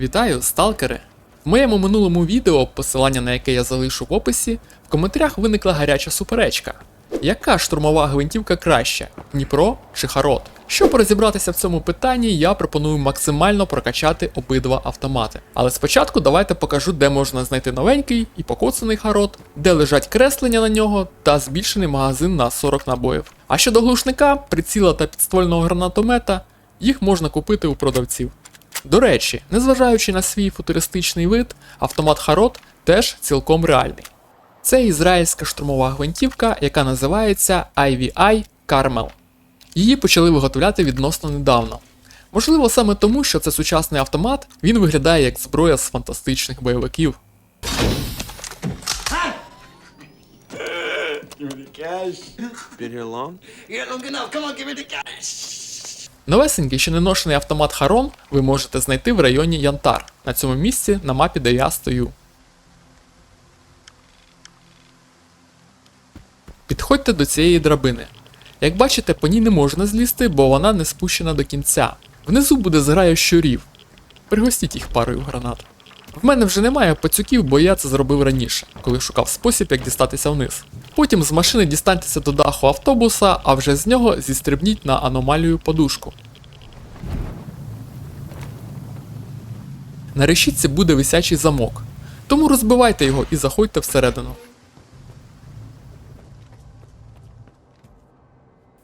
Вітаю, сталкери! В моєму минулому відео, посилання на яке я залишу в описі, в коментарях виникла гаряча суперечка. Яка штурмова гвинтівка краща Дніпро чи Харот? Щоб розібратися в цьому питанні, я пропоную максимально прокачати обидва автомати. Але спочатку давайте покажу, де можна знайти новенький і покоцаний Харот, де лежать креслення на нього та збільшений магазин на 40 набоїв. А щодо глушника, приціла та підствольного гранатомета, їх можна купити у продавців. До речі, незважаючи на свій футуристичний вид, автомат Харот теж цілком реальний. Це ізраїльська штурмова гвинтівка, яка називається IVI Carmel. Її почали виготовляти відносно недавно. Можливо, саме тому, що це сучасний автомат, він виглядає як зброя з фантастичних бойовиків. Give me Новесенький ще не ношений автомат Харон ви можете знайти в районі Янтар, на цьому місці на мапі, де я стою. Підходьте до цієї драбини. Як бачите, по ній не можна злізти, бо вона не спущена до кінця. Внизу буде зграя щурів. Пригостіть їх парою гранат. В мене вже немає пацюків, бо я це зробив раніше, коли шукав спосіб, як дістатися вниз. Потім з машини дістаньтеся до даху автобуса, а вже з нього зістрибніть на аномалію подушку. На решітці буде висячий замок, тому розбивайте його і заходьте всередину.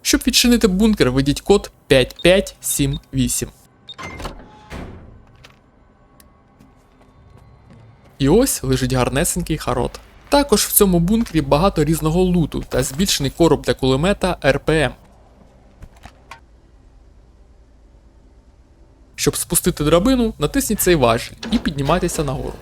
Щоб відчинити бункер, введіть код 5578. Ось лежить гарнесенький харот. Також в цьому бункері багато різного луту та збільшений короб для кулемета РПМ. Щоб спустити драбину, натисніть цей важіль і піднімайтеся нагору.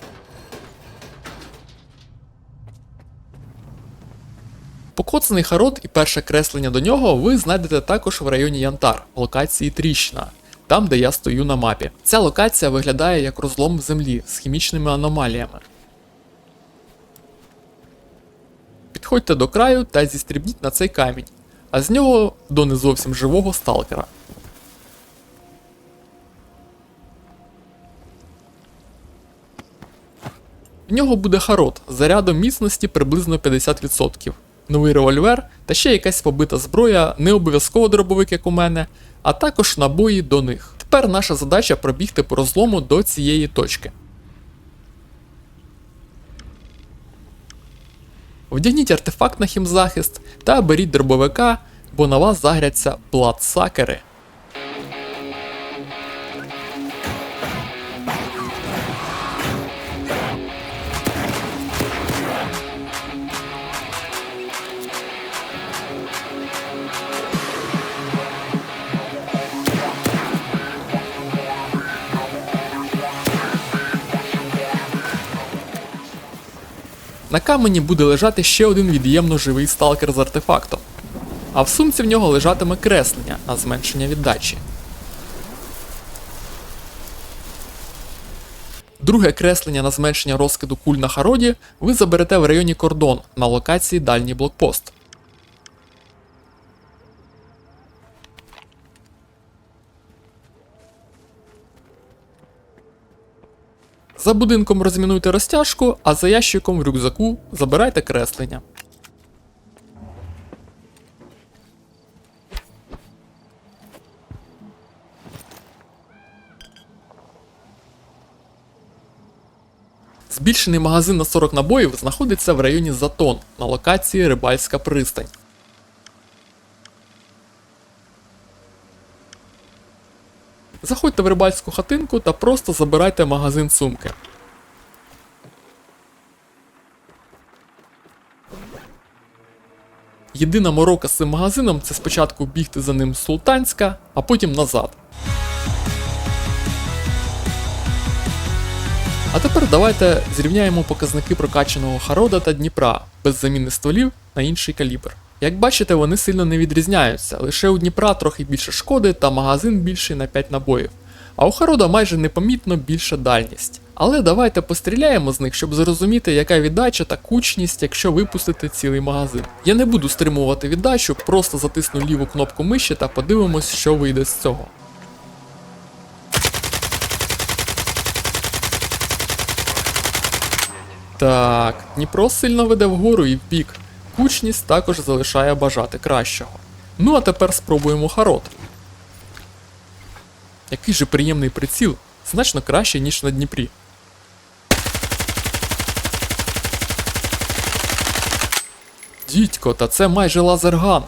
Покоцаний харот і перше креслення до нього ви знайдете також в районі Янтар, локації Тріщина, там де я стою на мапі. Ця локація виглядає як розлом землі з хімічними аномаліями. Підходьте до краю та зістрібніть на цей камінь, а з нього до не зовсім живого сталкера. В нього буде харот зарядом міцності приблизно 50%, новий револьвер та ще якась побита зброя, не обов'язково дробовик, як у мене, а також набої до них. Тепер наша задача пробігти по розлому до цієї точки. Вдягніть артефакт на хімзахист та беріть дробовика, бо на вас загряться бладсакери. На камені буде лежати ще один від'ємно живий сталкер з артефактом. А в сумці в нього лежатиме креслення на зменшення віддачі. Друге креслення на зменшення розкиду куль на хароді ви заберете в районі кордон на локації дальній блокпост. За будинком розмінуйте розтяжку, а за ящиком в рюкзаку забирайте креслення. Збільшений магазин на 40 набоїв знаходиться в районі Затон на локації Рибальська пристань. Заходьте в рибальську хатинку та просто забирайте магазин сумки. Єдина морока з цим магазином це спочатку бігти за ним з Султанська, а потім назад. А тепер давайте зрівняємо показники прокачаного Харода та Дніпра без заміни стволів на інший калібр. Як бачите, вони сильно не відрізняються, лише у Дніпра трохи більше шкоди та магазин більший на 5 набоїв. А у Харода майже непомітно більша дальність. Але давайте постріляємо з них, щоб зрозуміти, яка віддача та кучність, якщо випустити цілий магазин. Я не буду стримувати віддачу, просто затисну ліву кнопку миші та подивимось, що вийде з цього. Так, Дніпро сильно веде вгору і вбік. Кучність також залишає бажати кращого. Ну а тепер спробуємо Харот. Який же приємний приціл, значно краще, ніж на Дніпрі. Дідько, та це майже лазерган.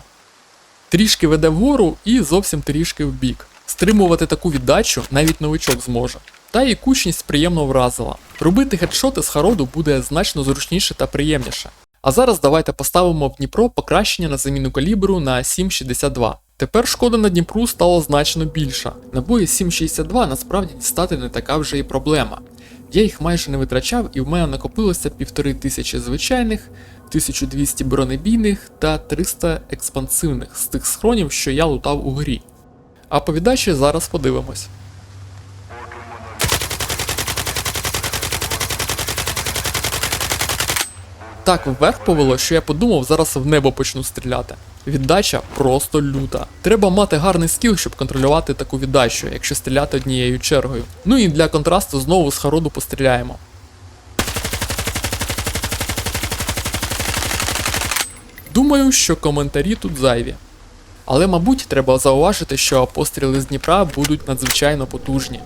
Трішки веде вгору і зовсім трішки вбік. Стримувати таку віддачу навіть новичок зможе. Та і кучність приємно вразила. Робити хедшоти з хароду буде значно зручніше та приємніше. А зараз давайте поставимо в Дніпро покращення на заміну калібру на 7,62. Тепер шкода на Дніпру стало значно більша. Набої 7,62 насправді дістати не така вже і проблема. Я їх майже не витрачав і в мене накопилося півтори тисячі звичайних, 1200 бронебійних та 300 експансивних з тих схронів, що я лутав у грі. А по віддачі зараз подивимось. Так вверх повело, що я подумав, зараз в небо почну стріляти. Віддача просто люта. Треба мати гарний скіл, щоб контролювати таку віддачу, якщо стріляти однією чергою. Ну і для контрасту знову з хароду постріляємо. Думаю, що коментарі тут зайві. Але, мабуть, треба зауважити, що постріли з Дніпра будуть надзвичайно потужні.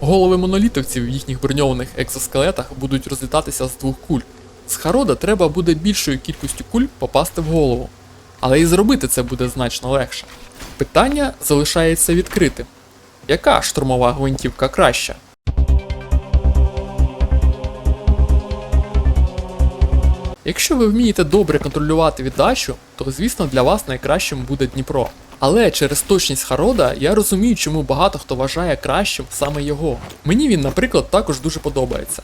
Голови монолітовців в їхніх броньованих екзоскелетах будуть розлітатися з двох куль. З Харода треба буде більшою кількістю куль попасти в голову. Але і зробити це буде значно легше. Питання залишається відкритим. Яка штурмова гвинтівка краща? Якщо ви вмієте добре контролювати віддачу, то звісно для вас найкращим буде Дніпро. Але через точність Харода я розумію, чому багато хто вважає кращим саме його. Мені він, наприклад, також дуже подобається.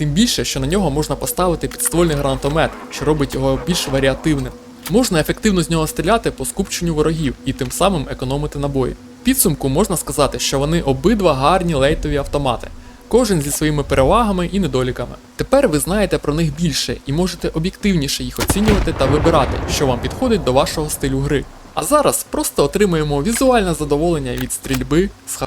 Тим більше, що на нього можна поставити підствольний гранатомет, що робить його більш варіативним. Можна ефективно з нього стріляти по скупченню ворогів і тим самим економити набої. Підсумку можна сказати, що вони обидва гарні лейтові автомати, кожен зі своїми перевагами і недоліками. Тепер ви знаєте про них більше і можете об'єктивніше їх оцінювати та вибирати, що вам підходить до вашого стилю гри. А зараз просто отримаємо візуальне задоволення від стрільби з ха.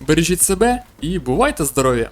Бережіть себе і бувайте здорові!